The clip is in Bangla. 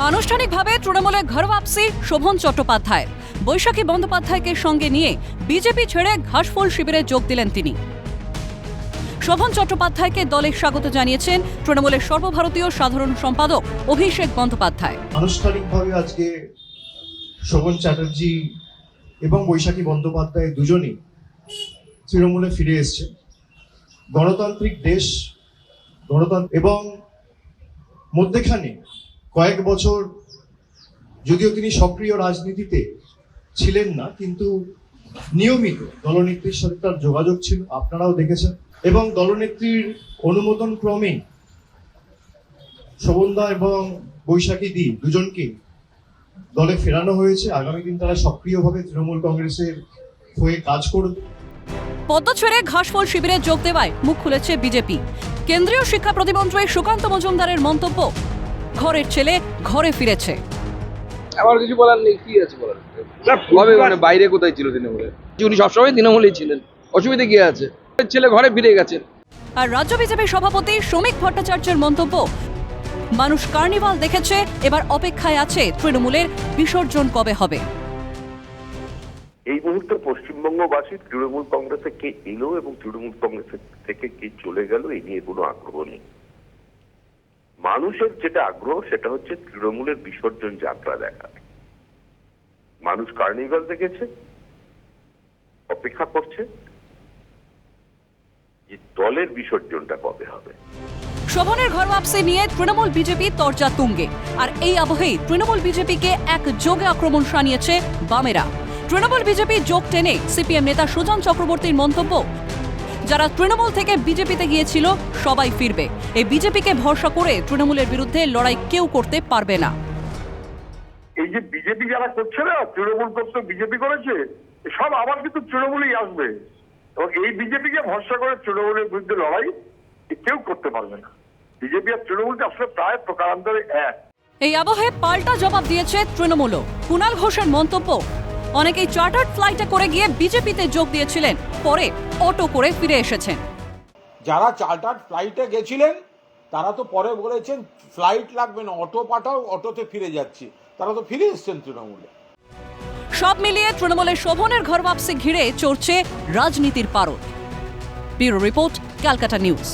আনুষ্ঠানিকভাবে তৃণমূলে ঘরওয়াপসি শোভন চট্টোপাধ্যায়। বৈশাখী বন্দ্যোপাধ্যায়কে সঙ্গে নিয়ে বিজেপি ছেড়ে ঘাসফুল শিবিরে যোগ দিলেন তিনি। শোভন চট্টোপাধ্যায়কে দলে স্বাগত জানিয়েছেন তৃণমূলের সর্বভারতীয় সাধারণ সম্পাদক অভিষেক বন্দ্যোপাধ্যায়। আনুষ্ঠানিকভাবে আজকে শোভন চ্যাটার্জি এবং বৈশাখী বন্দ্যোপাধ্যায় দুজনই তৃণমূলে ফিরে এসছে গণতান্ত্রিক দেশ গণতন্ত্র এবং মধ্যেখানে কয়েক বছর যদিও তিনি সক্রিয় রাজনীতিতে ছিলেন না, কিন্তু নিয়মিত দলনেত্রীর সাথে তার যোগাযোগ ছিল, আপনারাও দেখেছেন। এবং দলনেত্রীর অনুমোদন ক্রমে শোভনদা এবং বৈশাখী দি দুজনকে দলে ফেরানো হয়েছে। আগামী দিন তারা সক্রিয়ভাবে তৃণমূল কংগ্রেসের হয়ে কাজ করবে। পদ্ম ছেড়ে ঘাসফুল শিবিরে যোগ দেওয়ায় মুখ খুলেছে বিজেপি। কেন্দ্রীয় শিক্ষা প্রতিমন্ত্রী সুকান্ত মজুমদারের মন্তব্য ঘরের ছেলে ঘরে ফিরেছে। আমার কিছু বলার নেই কি আছে বলার? কবে মানে বাইরে কোথায় ছিল তৃণমূলে? উনি সবসময় তৃণমূলেই ছিলেন। অসুবিধা কি আছে? ছেলে ঘরে ফিরে গেছেন আর রাজ্য বিজেপির সভাপতি শ্রমিক ভট্টাচার্যের মন্তব্য। মানুষ কার্নিভাল দেখেছে এবার অপেক্ষায় আছে তৃণমূলের বিসর্জন কবে হবে। এই মুহূর্তে পশ্চিমবঙ্গবাসী তৃণমূল কংগ্রেসে কে এলো এবং তৃণমূল কংগ্রেসের থেকে কে চলে গেল এই নিয়ে কোনো আগ্রহ নেই। মানুষের যেটা আগ্রহ, সেটা হচ্ছে তৃণমূলের বিসর্জন যাত্রা দেখা। মানুষ কার্নিভাল দেখেছে, অপেক্ষা করছে যে দলের বিসর্জনটা কবে হবে। শোভনের ঘরওয়াপসি নিয়ে তৃণমূল বিজেপি তর্জা তুঙ্গে। আর এই আবহেই তৃণমূল বিজেপিকে এক যোগে আক্রমণ শানিয়েছে বামেরা। তৃণমূল বিজেপি যোগ টেনে সিপিএম নেতা সুজন চক্রবর্তীর মন্তব্য যারা তৃণমূল থেকে বিজেপিতে গিয়েছিল সবাই ফিরবে। এই বিজেপিকে ভরসা করে তৃণমূলের বিরুদ্ধে লড়াই কেউ করতে পারবে না। এই যে বিজেপি যারা করছে না তৃণমূল করতে বিজেপি করেছে সব আবার কিন্তু তৃণমূলই আসবে। এবং এই বিজেপিকে ভরসা করে তৃণমূলের বিরুদ্ধে লড়াই কেউ করতে পারবে না। বিজেপি আর তৃণমূলটা আসলে প্রায় প্রকারান্তরে এক। এই আবহে পাল্টা জবাব দিয়েছে তৃণমূলও। কুণাল ঘোষের মন্তব্য অনেকেই চার্টার্ড ফ্লাইটে করে গিয়ে বিজেপিতে যোগ দিয়েছিলেন। পরে অটো করে ফিরে এসেছেন। যারা চার্টার্ড ফ্লাইটে গেছিলেন তারা তো পরে বলেছেন ফ্লাইট লাগবে না অটো পাঠাও অটোতে ফিরে যাচ্ছি। তারা তো ফিরে এসছেন তৃণমূলে। সব মিলিয়ে তৃণমূলের শোভনের ঘরবাপসি ঘিরে চড়ছে রাজনীতির পারদ। Bureau report Calcutta news.